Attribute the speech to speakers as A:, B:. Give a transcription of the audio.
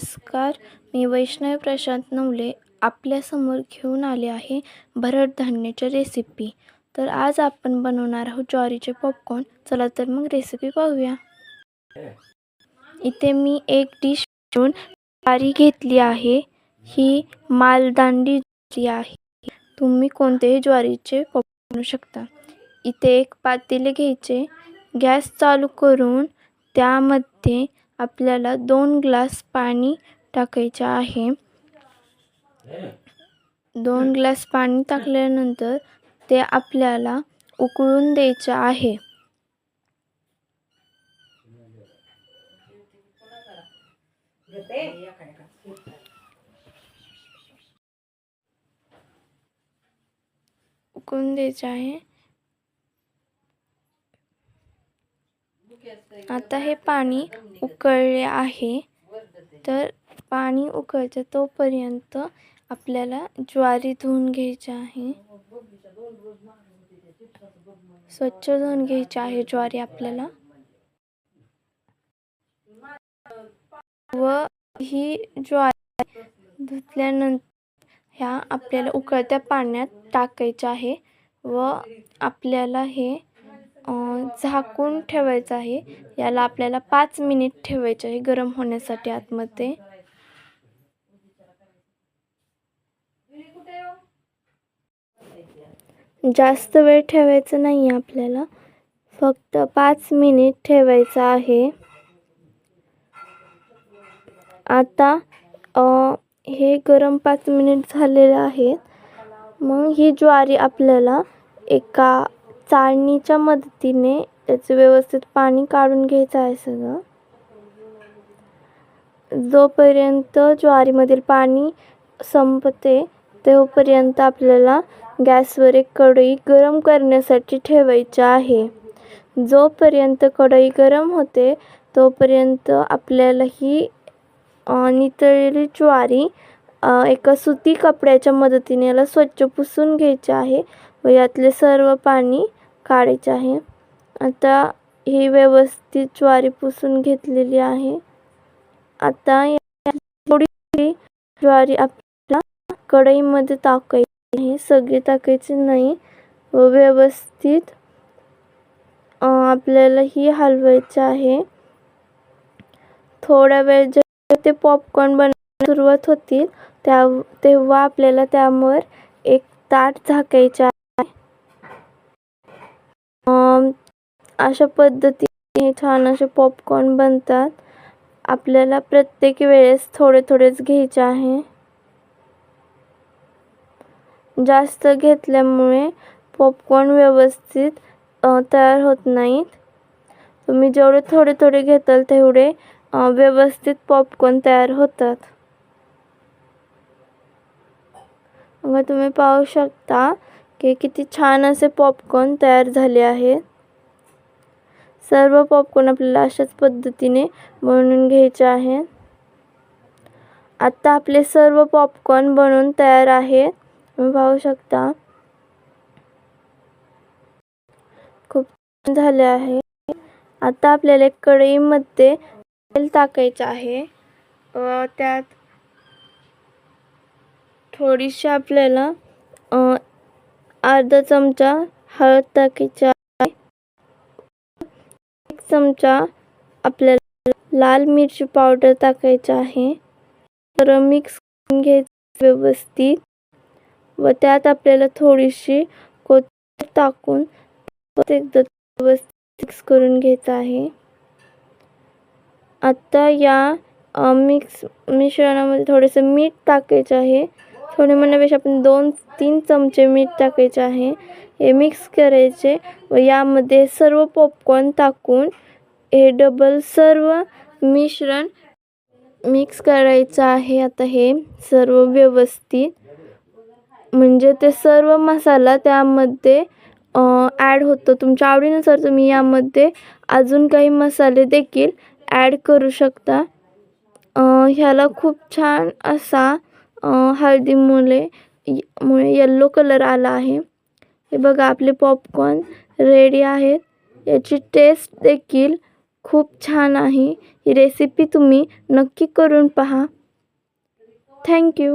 A: नमस्कार मी वैष्णवी प्रशांत नवले आपल्यासमोर घेऊन आले आहे भरड धान्याची रेसिपी तर आज आपण बनवणार आहोत ज्वारीचे पॉपकॉर्न चला तर मग रेसिपी पाहूया. इथे मी एक डिश घेऊन ज्वारी घेतली आहे. ही मालदांडी ज्वारी आहे. तुम्ही कोणतेही ज्वारीचे पॉपकॉर्न बनवू शकता. इथे एक पातेले घ्यायचे. गॅस चालू करून त्यामध्ये आपल्याला दोन ग्लास पाणी टाकायचे आहे. दोन ग्लास पाणी टाकल्यानंतर ते आपल्याला उकळून द्यायचं आहे. उकळून द्यायचं आहे. आता हे पाणी उकळले आहे. तर पाणी उकळतं तोपर्यंत आपल्याला ज्वारी धुवून घ्यायची आहे. स्वच्छ धुवून घ्यायची आहे ज्वारी आपल्याला. व ही ज्वारी धुतल्यानंतर ह्या आपल्याला उकळत्या पाण्यात टाकायच्या आहे. व आपल्याला हे झाकून ठेवायचं आहे. याला आपल्याला पाच मिनिट ठेवायचे आहे गरम होण्यासाठी आतमध्ये. जास्त वेळ ठेवायचं नाही आहे आपल्याला. फक्त पाच मिनिट ठेवायचं आहे. आता हे गरम पाच मिनिट झालेलं आहेत. मग ही ज्वारी आपल्याला एका चाळणीच्या मदतीने त्याचं व्यवस्थित पाणी काढून घ्यायचं आहे सगळं. जोपर्यंत ज्वारीमधील पाणी संपते तोपर्यंत आपल्याला गॅसवर एक कढई गरम करण्यासाठी ठेवायची आहे. जोपर्यंत कढई गरम होते तोपर्यंत आपल्याला ही नितळलेली ज्वारी एका सुती कपड्याच्या मदतीने याला स्वच्छ पुसून घ्यायचे आहे व यातले सर्व पाणी काढायचे आहे. आता ही व्यवस्थित ज्वारी पुसून घेतलेली आहे. आता थोडी ज्वारी आपल्याला कढईमध्ये टाकायची आहे. सगळी टाकायची नाही. व व्यवस्थित आपल्याला ही हलवायचं आहे. थोडा वेळ जेव्हा ते पॉपकॉर्न बनवायला सुरुवात होतील त्या तेव्हा आपल्याला त्यावर एक ताट झाकायचे आहे अं, अशा पद्धतीने छान असे पॉपकॉर्न बनतात. आपल्याला प्रत्येक वेळेस थोडे थोडेच घ्यायचे आहे. जास्त घेतल्यामुळे पॉपकॉर्न व्यवस्थित तयार होत नाहीत. तुम्ही जेवढे थोडे थोडे घेताल तेवढे व्यवस्थित पॉपकॉर्न तयार होतात. मग तुम्ही पाहू शकता की किती छान असे पॉपकॉर्न तयार झाले आहेत. सर्व पॉपकॉर्न आपल्याला अशाच पद्धतीने बनवून घ्यायचे आहे. आता आपले सर्व पॉपकॉर्न बनवून तयार आहेत तुम्ही पाहू शकता. खूप छान झाले आहे. आता आपल्याला कढईमध्ये तेल टाकायचं आहे. व त्यात थोडीशी आपल्याला अर्धा चमचा हळद टाकायची चमचा आपल्याला लाल मिरची पावडर टाकायची आहे. तर मिक्स करून घ्यायचं व्यवस्थित. व त्यात आपल्याला थोडीशी कोथिंबीर टाकून एकदा व्यवस्थित मिक्स करून घ्यायचं आहे. आता या मिक्स मिश्रणामध्ये थोडंसं मीठ टाकायचं आहे. थोडे म्हणण्यापेक्षा आपण दोन तीन चमचे मीठ टाकायचे आहे. हे मिक्स करायचे व यामध्ये सर्व पॉपकॉर्न टाकून हे डबल सर्व मिश्रण मिक्स करायचं आहे. आता हे सर्व व्यवस्थित म्हणजे ते सर्व मसाला त्यामध्ये ॲड होतो. तुमच्या आवडीनुसार तुम्ही यामध्ये अजून काही मसाले देखील ॲड करू शकता. ह्याला खूप छान असा हळदीमुळे मुळे येल्लो कलर आला आहे. हे बघा आपले पॉपकॉर्न रेडी आहेत. याची टेस्ट देखील खूप छान आहे. ही रेसिपी तुम्ही नक्की करून पहा. थँक्यू